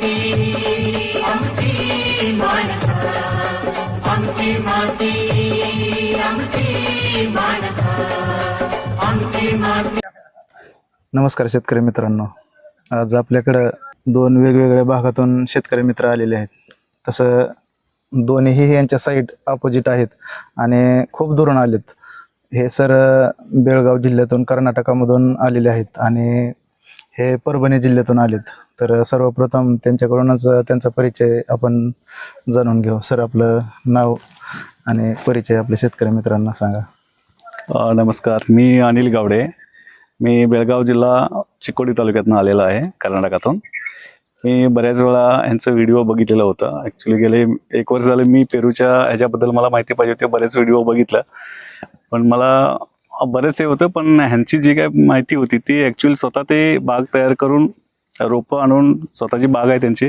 माती आमची मानसा आमची माती आमची मानसा आमची माती. नमस्कार शेतकरी मित्रांनो. आज आपल्याकडं दोन वेगवेगळ्या भागातून शेतकरी मित्र आलेले आहेत. तसं दोन्हीही यांच्या साईड अपोजिट आहेत आणि खूप दुरून आलेत. हे सर बेळगाव जिल्ह्यातून कर्नाटकामधून आलेले आहेत आणि हे परभणी जिल्ह्यातून आलेत. तर सर्वप्रथम त्यांच्याकडूनच त्यांचा परिचय आपण जाणून घेऊ. सर आपलं नाव आणि परिचय आपल्या शेतकरी मित्रांना सांगा. नमस्कार. मी अनिल गावडे. मी बेळगाव जिल्हा चिकोडी तालुक्यातून आलेला आहे कर्नाटकातून. मी बऱ्याच वेळा यांचं व्हिडिओ बघितलेला होता. ॲक्च्युली गेले एक वर्ष झाले मी पेरूच्या ह्याच्याबद्दल मला माहिती पाहिजे होती बरेच व्हिडिओ बघितला. पण मला बरेच हे होतं पण ह्यांची जी काय माहिती होती ती ॲक्च्युली स्वतः ते बाग तयार करून रोपं आणून स्वतःची बाग आहे त्यांची.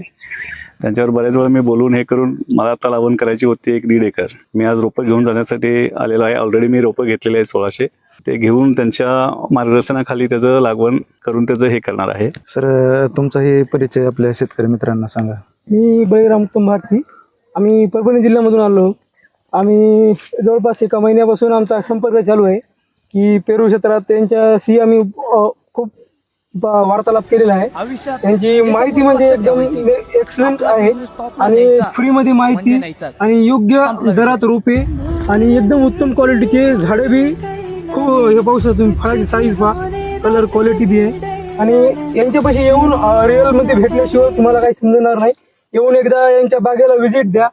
त्यांच्यावर बऱ्याच वेळा मी बोलून हे करून मला आता लावण करायची होती एक दीड एकर. मी आज रोपं घेऊन जाण्यासाठी आलेलो आहे. ऑलरेडी मी रोपं घेतलेले आहेत सोळाशे. ते घेऊन त्यांच्या मार्गदर्शनाखाली त्याचं लागवण करून त्याचं हे करणार आहे. सर तुमचाही परिचय आपल्या शेतकरी मित्रांना सांगा. मी बळीराम भारती आम्ही परभणी जिल्ह्यामधून आलो. आम्ही जवळपास एका महिन्यापासून आमचा संपर्क चालू आहे की पेरू क्षेत्रात त्यांच्याशी आम्ही खूप वार्तालाप केलेला आहे. त्यांची माहिती म्हणजे एकदम एक्सलंट आहे. आणि फ्रीमध्ये माहिती आणि योग्य दरात रोपे आणि एकदम उत्तम क्वालिटीचे झाडे बी खूप हे पाहू शकता तुम्ही फळाची साईज पहा. कलर क्वालिटी बी आहे. आणि यांच्यापाशी येऊन रिअलमध्ये भेटल्याशिवाय तुम्हाला काही समजणार नाही. येऊन एकदा यांच्या बागेला व्हिजिट द्या.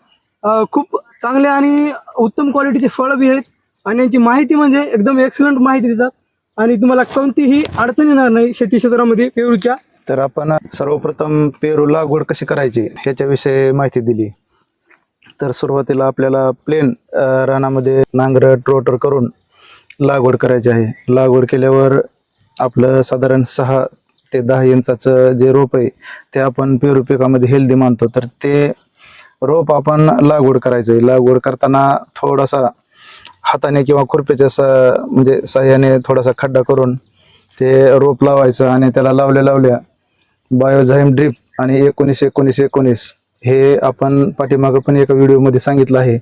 खूप चांगले आणि उत्तम क्वालिटीचे फळं बी आहेत. आणि यांची माहिती म्हणजे एकदम एक्सलंट माहिती देतात. आणि तुम्हाला कोणतीही अडचण येणार नाही शेती क्षेत्रामध्ये पेरूच्या. तर आपण सर्वप्रथम पेरू लागवड कशी करायची ह्याच्याविषयी माहिती दिली. तर सुरुवातीला आपल्याला प्लेन रानामध्ये नांगरट रोटर करून लागवड करायची आहे. लागवड केल्यावर आपलं साधारण सहा ते दहा इंचाचं जे रोप आहे ते आपण पेरू पिकामध्ये हेल्दी मानतो. तर ते रोप आपण लागवड करायचं आहे लागवड करताना थोडासा हाताने किंवा खुरप्याच्या सा म्हणजे साह्याने थोडासा खड्डा करून ते रोप लावायचं आणि त्याला लावल्या लावल्या बायोझाईम ड्रीप आणि एकोणीस एकोणीस एकोणीस हे आपण पाठीमागं पण एका व्हिडिओमध्ये सांगितलं आहे.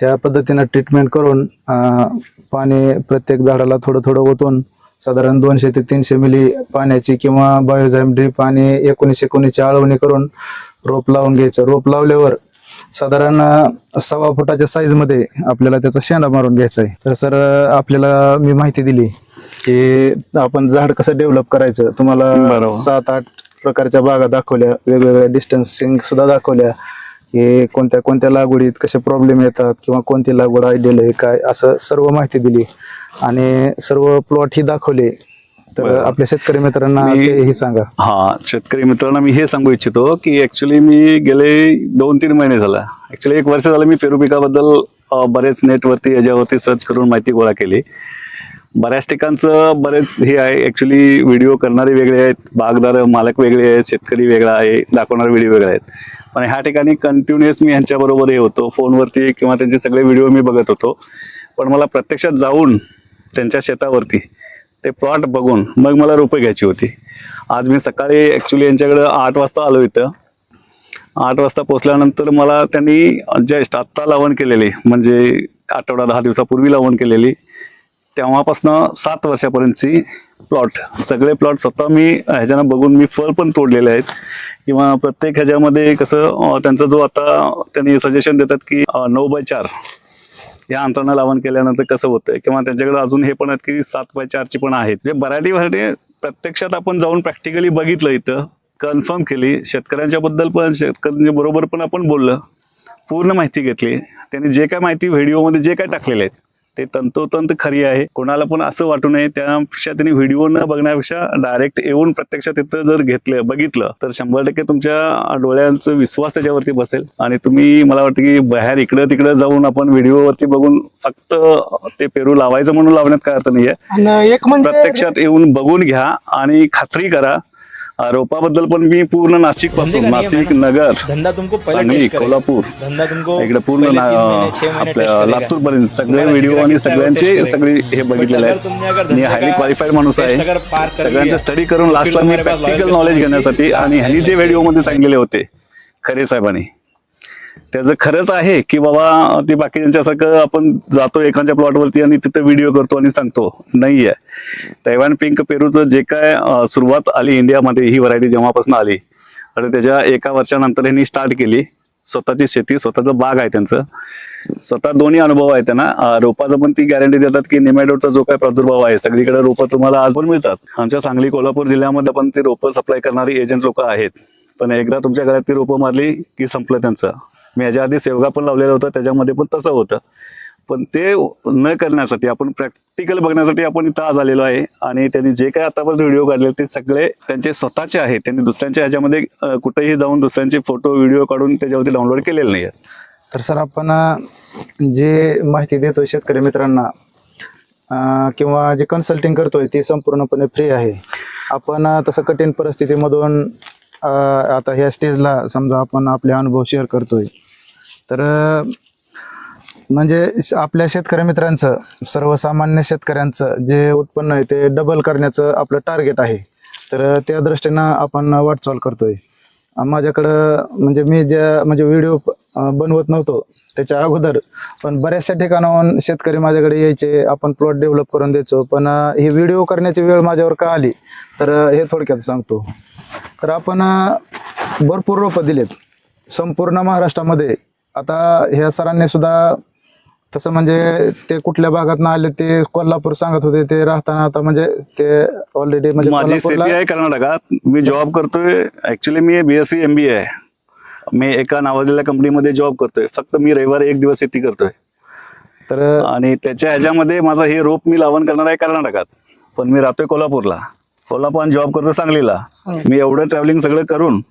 त्या पद्धतीनं ट्रीटमेंट करून पाणी प्रत्येक झाडाला थोडं थोडं ओतून साधारण दोनशे ते तीनशे मिली पाण्याची किंवा बायोझाईम ड्रीप आणि एकोणीस एकोणीसची आळवणी करून रोप लावून घ्यायचं. रोप लावल्यावर साधारण सव्वा फुटाच्या साईजमध्ये आपल्याला त्याचा शेंडा मारून घ्यायचा आहे. तर सर आपल्याला मी माहिती दिली की आपण झाड कसं डेव्हलप करायचं. तुम्हाला. सात आठ प्रकारच्या बागा दाखवल्या वेगवेगळ्या डिस्टन्सिंग सुद्धा दाखवल्या की कोणत्या कोणत्या लागवडीत कसे प्रॉब्लेम येतात किंवा कोणती लागवड आयडियल आहे काय असं सर्व माहिती दिली. आणि सर्व प्लॉट ही दाखवले तर. आपल्या शेतकरी मित्रांना मी- तेही सांगा. हा शेतकरी मित्रांना मी हे सांगू इच्छितो की ऍक्च्युली मी गेले दोन तीन महिने झाला. ऍक्च्युली एक वर्ष झालं मी पेरू पिकाबद्दल बरेच नेटवरती याच्यावरती सर्च करून माहिती गोळा केली. बऱ्याच ठिकाणचं बरेच हे आहे. ऍक्च्युली व्हिडिओ करणारे वेगळे आहेत बागदार मालक वेगळे आहेत शेतकरी वेगळा आहे दाखवणारे व्हिडिओ वेगळे आहेत. पण ह्या ठिकाणी कंटिन्युअस मी ह्यांच्याबरोबर हे होतो. फोनवरती किंवा त्यांचे सगळे व्हिडिओ मी बघत होतो. पण मला प्रत्यक्षात जाऊन त्यांच्या शेतावरती ते प्लॉट बघून मग मला रोपं घ्यायची होती. आज मी सकाळी ॲक्च्युली यांच्याकडं आठ वाजता आलो इथं. आठ वाजता पोचल्यानंतर मला त्यांनी जस्ट आत्ता लावण केलेली म्हणजे आठवडा दहा दिवसापूर्वी लावण केलेली. तेव्हापासनं सात वर्षापर्यंतची प्लॉट सगळे प्लॉट स्वतः मी ह्याच्यानं बघून मी फळ पण तोडलेले आहेत. किंवा प्रत्येक ह्याच्यामध्ये कसं त्यांचा जो आता त्यांनी सजेशन देतात की नऊ बाय चार. या अंतरानं लावण केल्यानंतर कसं होतंय? किंवा त्यांच्याकडे अजून हे पण आहेत की सात बाय चारची पण आहेत. म्हणजे व्हरायटी व्हरायटी प्रत्यक्षात आपण जाऊन प्रॅक्टिकली बघितलं इथं कन्फर्म केली. शेतकऱ्यांच्या बद्दल पण शेतकऱ्यांच्या बरोबर पण आपण बोललं. पूर्ण माहिती घेतली. त्यांनी जे काय माहिती व्हिडिओमध्ये जे काय टाकलेले आहेत ते तंतोतंत खरी आहे. कोणाला पण असं वाटू नये त्यापेक्षा त्यांनी व्हिडिओ न बघण्यापेक्षा डायरेक्ट येऊन प्रत्यक्ष तिथं जर घेतलं बघितलं तर शंभर टक्के तुमच्या डोळ्यांचा विश्वास त्याच्यावरती बसेल. आणि तुम्ही मला वाटतं की बाहेर इकडं तिकडं जाऊन आपण व्हिडिओवरती बघून फक्त ते पेरू लावायचं म्हणून लावण्यात काय अर्थ नाहीये. म्हणजे प्रत्यक्षात येऊन बघून घ्या आणि खात्री करा रोपाबद्दल पण मी पूर्ण नाशिकपासून नाशिक नगर धंधा तुमको सांगली। कोल्हापूर धंधा तुमको इकडे पूर्ण आपल्या। लातूर पर्यंत सगळे व्हिडिओ आणि सगळ्यांचे सगळे हे। बघितलेले आहेत मी हायली क्वालिफाईड माणूस आहे सगळ्यांचं स्टडी करून लास्टला मी प्रॅक्टिकल नॉलेज घेण्यासाठी आणि ह्यांनी जे व्हिडिओमध्ये सांगितले होते खरे साहेबांनी त्याचं खरंच आहे की बाबा ते बाकी ज्यांच्यासारखं आपण जातो एखाद्या प्लॉटवरती आणि तिथं व्हिडिओ करतो आणि सांगतो नाहीये. तैवान पिंक पेरूचं जे काय सुरुवात आली इंडियामध्ये ही व्हरायटी जेव्हापासून आली आणि त्याच्या एका वर्षानंतर यांनी स्टार्ट केली. स्वतःची शेती स्वतःचं बाग आहे त्यांचं. स्वतः दोन्ही अनुभव आहे त्यांना. रोपाचं पण ती गॅरंटी देतात की निमॅडोडचा जो काय प्रादुर्भाव आहे सगळीकडे रोपं तुम्हाला आज पण मिळतात. आमच्या सांगली कोल्हापूर जिल्ह्यामध्ये पण ती रोपं सप्लाय करणारी एजंट लोक आहेत. पण एकदा तुमच्या घरात ती रोपं मारली की संपलं त्यांचं. मी याच्या आधी सेवगा पण लावलेलं होतं त्याच्यामध्ये पण तसं होतं. पण ते न करण्यासाठी आपण प्रॅक्टिकल बघण्यासाठी आपण इथं आज आलेलो आहे. आणि त्यांनी जे काय आतापर्यंत व्हिडिओ काढले ते सगळे त्यांचे स्वतःचे आहेत. त्यांनी दुसऱ्यांच्या ह्याच्यामध्ये कुठेही जाऊन दुसऱ्यांचे फोटो व्हिडिओ काढून त्याच्यावरती डाउनलोड केलेले नाही आहेत. तर सर आपण जे माहिती देतोय शेतकरी मित्रांना किंवा जे कन्सल्टिंग करतोय ती संपूर्णपणे फ्री आहे. आपण तसं कठीण परिस्थितीमधून आता ह्या स्टेजला समजा आपण आपले अनुभव शेअर करतोय. तर म्हणजे श- आपल्या शेतकरी मित्रांचं सर्वसामान्य शेतकऱ्यांचं जे उत्पन्न आहे ते डबल करण्याचं आपलं टार्गेट आहे. तर त्या दृष्टीनं आपण वाटचाल करतोय. माझ्याकडं म्हणजे मी ज्या म्हणजे व्हिडिओ बनवत नव्हतो. त्याच्या अगोदर. पण बऱ्याचशा ठिकाणाहून शेतकरी माझ्याकडे यायचे आपण प्लॉट डेव्हलप करून द्यायचो. पण ही व्हिडिओ करण्याची वेळ माझ्यावर का आली? तर हे थोडक्यात सांगतो. तर आपण भरपूर रोपं दिलेत. संपूर्ण महाराष्ट्रामध्ये. आता ह्या सरांनी सुद्धा तसं म्हणजे ते कुठल्या भागात आले ते कोल्हापूर सांगत होते ते राहताना आता म्हणजे ते ऑलरेडी म्हणजे माझी शेती आहे कर्नाटकात. मी जॉब करतोय. ऍक्च्युली मी बीएससी एम बी आहे. मी एका नावाजलेल्या कंपनीमध्ये जॉब करतोय. फक्त मी रविवारी एक दिवस शेती करतोय. तर आणि त्याच्या ह्याच्यामध्ये माझं हे रोप मी लावण करणार आहे कर्नाटकात. पण मी राहतोय कोल्हापूरला. कोल्हापूर जॉब करतो सांगलीला. मी एवढं ट्रॅव्हलिंग सगळं करून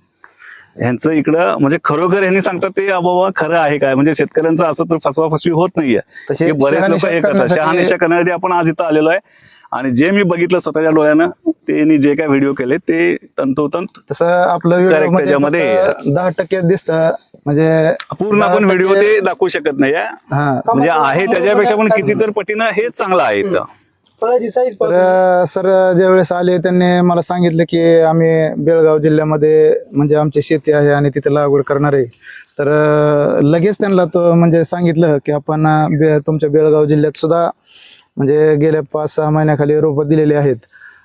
ह्यांचं इकडं म्हणजे खरोखर यांनी सांगतात ते बाबा खरं आहे काय? म्हणजे शेतकऱ्यांचं असं तर फसवा फसवी होत नाहीये. हे बरेच लोक हे करण्यासाठी- शहानिशा करण्यासाठी आपण आज इथं आलेलो आहे. आणि जे मी बघितलं स्वतःच्या डोळ्यानं त्यांनी जे काय व्हिडिओ केले ते तंतोतंत तसं आपलं त्याच्यामध्ये मध्ये दहा टक्के दिसतं म्हणजे पूर्ण आपण व्हिडिओ ते दाखवू शकत नाही. हा. म्हणजे आहे त्याच्यापेक्षा पण किती तर पटीनं हेच चांगलं आहे तर सर ज्यावेळेस आले त्यांनी मला सांगितलं की आम्ही बेळगाव जिल्ह्यामध्ये म्हणजे आमची शेती आहे आणि तिथे लागवड करणार आहे. तर लगेच त्यांना तो म्हणजे सांगितलं की आपण तुमच्या बेळगाव जिल्ह्यात सुद्धा म्हणजे गेल्या पाच सहा महिन्याखाली रोपं दिलेली आहेत.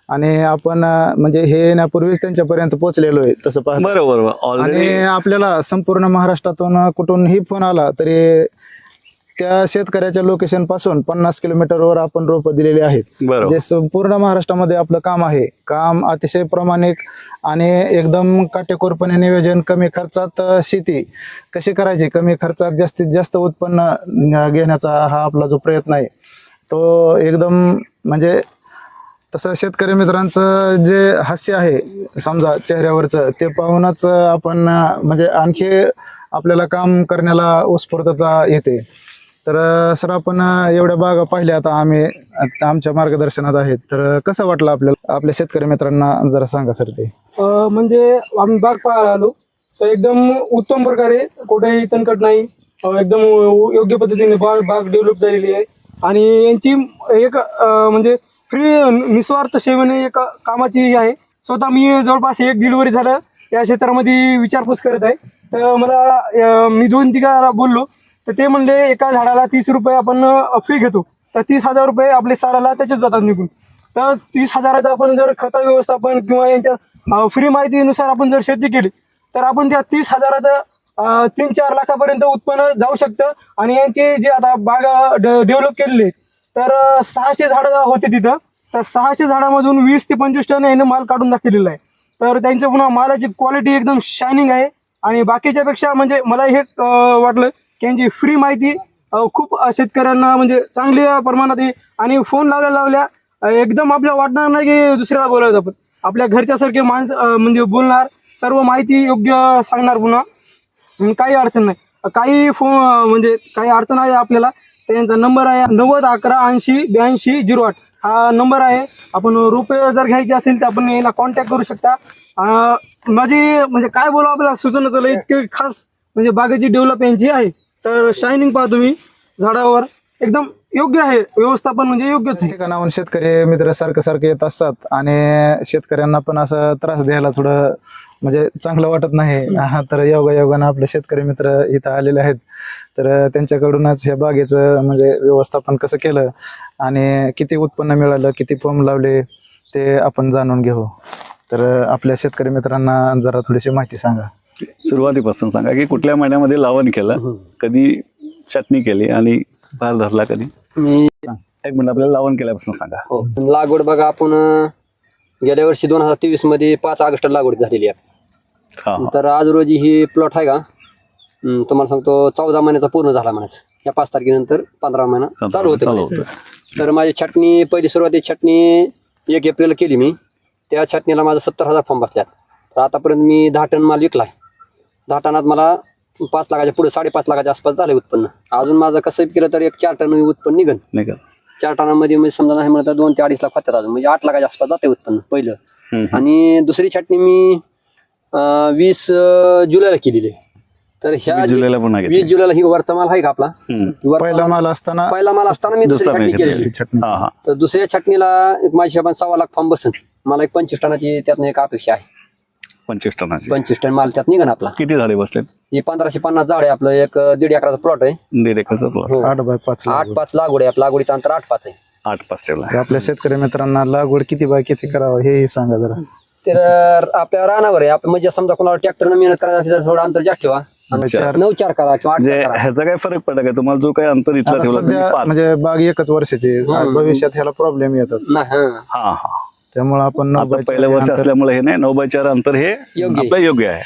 आणि आपण म्हणजे हे येण्यापूर्वीच त्यांच्यापर्यंत पोहोचलेलो आहे तसं पाहता. बरोबर आणि आपल्याला संपूर्ण महाराष्ट्रातून कुठूनही फोन आला तरी त्या शेतकऱ्याच्या लोकेशनपासून पन्नास किलोमीटरवर आपण रोपं दिलेली आहेत. जे संपूर्ण महाराष्ट्रामध्ये आपलं काम आहे. काम अतिशय प्रामाणिक आणि एकदम काटेकोरपणे नियोजन कमी खर्चात शेती कशी करायची? कमी खर्चात जास्तीत जास्त उत्पन्न घेण्याचा हा आपला जो प्रयत्न आहे. तो एकदम म्हणजे तसं शेतकरी मित्रांचं जे हास्य आहे समजा चेहऱ्यावरचं ते पाहूनच आपण म्हणजे आणखी आपल्याला काम करण्याला उत्स्फूर्तता येते. तर सर आपण एवढ्या बागा पाहिल्या आता आम्ही आमच्या मार्गदर्शनात आहेत. तर कसं वाटलं आपल्याला आपल्या शेतकरी मित्रांना जरा सांगा सर ते. म्हणजे आम्ही बाग पाहायला आलो तर एकदम उत्तम प्रकारे कुठेही तणकट नाही. एकदम योग्य पद्धतीने बाग बाग डेव्हलप झालेली आहे. आणि यांची एक म्हणजे फ्री निस्वार्थ सेवेने एक कामाची ही आहे. स्वतः मी जवळपास एक डिलिव्हरी झालं. या क्षेत्रामध्ये विचारपूस करत आहे. तर मला मी दोन तिघाला बोललो. तर ते म्हणले एका झाडाला तीस रुपये आपण फी घेतो. तर तीस हजार रुपये आपले साडाला त्याच्यात जातात निघून. तर तीस हजाराचं आपण जर खत व्यवस्थापन किंवा यांच्या फ्री माहितीनुसार आपण जर शेती केली तर आपण त्या तीस हजाराचं तीन चार लाखापर्यंत उत्पन्न जाऊ शकतं. आणि यांचे जे आता बाग डेव्हलप केलेले तर सहाशे झाडं होते तिथं. तर सहाशे झाडामधून वीस ते पंचवीस टन यानं माल काढून दाखवलेला आहे. तर त्यांच्या पुन्हा मालाची क्वालिटी एकदम शायनिंग आहे. आणि बाकीच्या पेक्षा म्हणजे मला हे वाटलं की यांची फ्री माहिती खूप शेतकऱ्यांना म्हणजे चांगल्या प्रमाणात आणि फोन लावल्या लावल्या एकदम आपल्या वाटणार नाही की दुसऱ्याला बोलायचं आपण. आपल्या घरच्यासारखे माणसं म्हणजे बोलणार सर्व माहिती योग्य सांगणार पुन्हा. आणि काही अडचण नाही. काही फोन म्हणजे काही अडचण आहे आपल्याला त्यांचा नंबर आहे नव्वद अकरा ऐंशी ब्याऐंशी झिरो आठ. हा नंबर आहे. आपण रुपये जर घ्यायचे असेल तर आपण याला कॉन्टॅक्ट करू शकता. माझी म्हणजे काय बोलू आपल्याला सुचना चालू इतकी खास म्हणजे बागेची डेव्हलप यांची आहे तर शायनिंग पाहा तुम्ही झाडावर. एकदम योग्य आहे व्यवस्थापन म्हणजे योग्यच आहे. ठिकाणाहून शेतकरी मित्र सारखं सारखं येत असतात आणि शेतकऱ्यांना पण असं त्रास द्यायला थोडं म्हणजे चांगलं वाटत नाही. हा, तर योगा योगानं आपले शेतकरी मित्र इथं आलेले आहेत. तर त्यांच्याकडूनच ह्या बागेचं म्हणजे व्यवस्थापन कसं केलं आणि किती उत्पन्न मिळालं किती पंप लावले ते आपण जाणून घेऊ. तर आपल्या शेतकरी मित्रांना जरा थोडीशी माहिती सांगा. सुरुवातीपासून सांगा की कुठल्या महिन्यामध्ये लावण केलं कधी चटणी केली आणि भार धरला कधी? मी एक मिनिट आपल्याला लावण केल्यापासून सांगा. हो. लागवड बघा आपण अं, गेल्या वर्षी दोन हजार तेवीसमध्ये पाच ऑगस्ट लागवड झालेली आहे. हा हा. तर आज रोजी ही प्लॉट आहे का? तुम्हाला सांगतो चौदा महिन्याचा पूर्ण झाला म्हणायचं. या पाच तारखेनंतर पंधरा महिना चालू होतं चालू म्हणायचं. तर माझी छटणी पहिली सुरुवाती छटणी एक एप्रिल केली मी. त्या छटणीला माझं सत्तर हजार फॉर्म बसल्यात तर आतापर्यंत मी दहा टन माल विकलाय. दहा टनात मला पाच लाखाच्या पुढे साडेपाच लाखाच्या आसपास झालं उत्पन्न अजून माझं कसं केलं तर एक चार टन उत्पन्न निघन नाही का चार टनामध्ये म्हणजे समजा नाही म्हणलं तर दोन ते अडीच लाख होतात अजून म्हणजे आठ लाखाच्या आसपास जाते उत्पन्न पहिलं. आणि दुसरी छाटणी मी अं, वीस अं, जुलैला केलेली आहे. तर ह्या वीस जुलैला पुन्हा घेतली. वीस जुलैला ही वरचा माल आहे का आपला हम्म. वरचा पहिला माल- असताना पहिला माल असताना मी दुसरी दुसरा छाटणी. हा हा तर दुसऱ्या छाटणीला एक माझ्या हिशोबाने सव्वा लाख फॉर्म बसन मला एक पंचवीस टनाची त्यातनं एक अपेक्षा आहे पंचवीस टनाची. पंचवीस टन माल त्यात निघन आपला. किती झाडे बसले हे पंधराशे पन्नास झाड आहे आपलं एक दीड एकराचा प्लॉट आहे. दीड एकरचा प्लॉट हो. आठ बाय पाच आठ लागवड. पाच लागवड आहे आपल्या लागवडीचं अंतर आठ पाच आहे. आठ पाच ठेवला. आपल्या शेतकरी मित्रांना लागवड किती बाय किती करावं हेही सांगा जरा. तर आपल्या रानावर आहे आपण म्हणजे समजा कोणाला ट्रॅक्टरनं मेहनत करायचं असेल तर थोडं अंतर जास्त ठेवा. चार. नऊ चार करा किंवा आठ म्हणजे चार करा. ह्याचा काय फरक पडला काय तुम्हाला जो काय अंतर इथला आता ठेवला सध्या तुम्ही पाच. म्हणजे बाग एकच वर्षाची. हम्म. भविष्यात ह्याला प्रॉब्लेम येतात. नाही हा. हा हा. त्यामुळे आपण आता चार वर्ष असल्यामुळे हे नाही नऊ बाय चार अंतर हे. आपलं योग्य आहे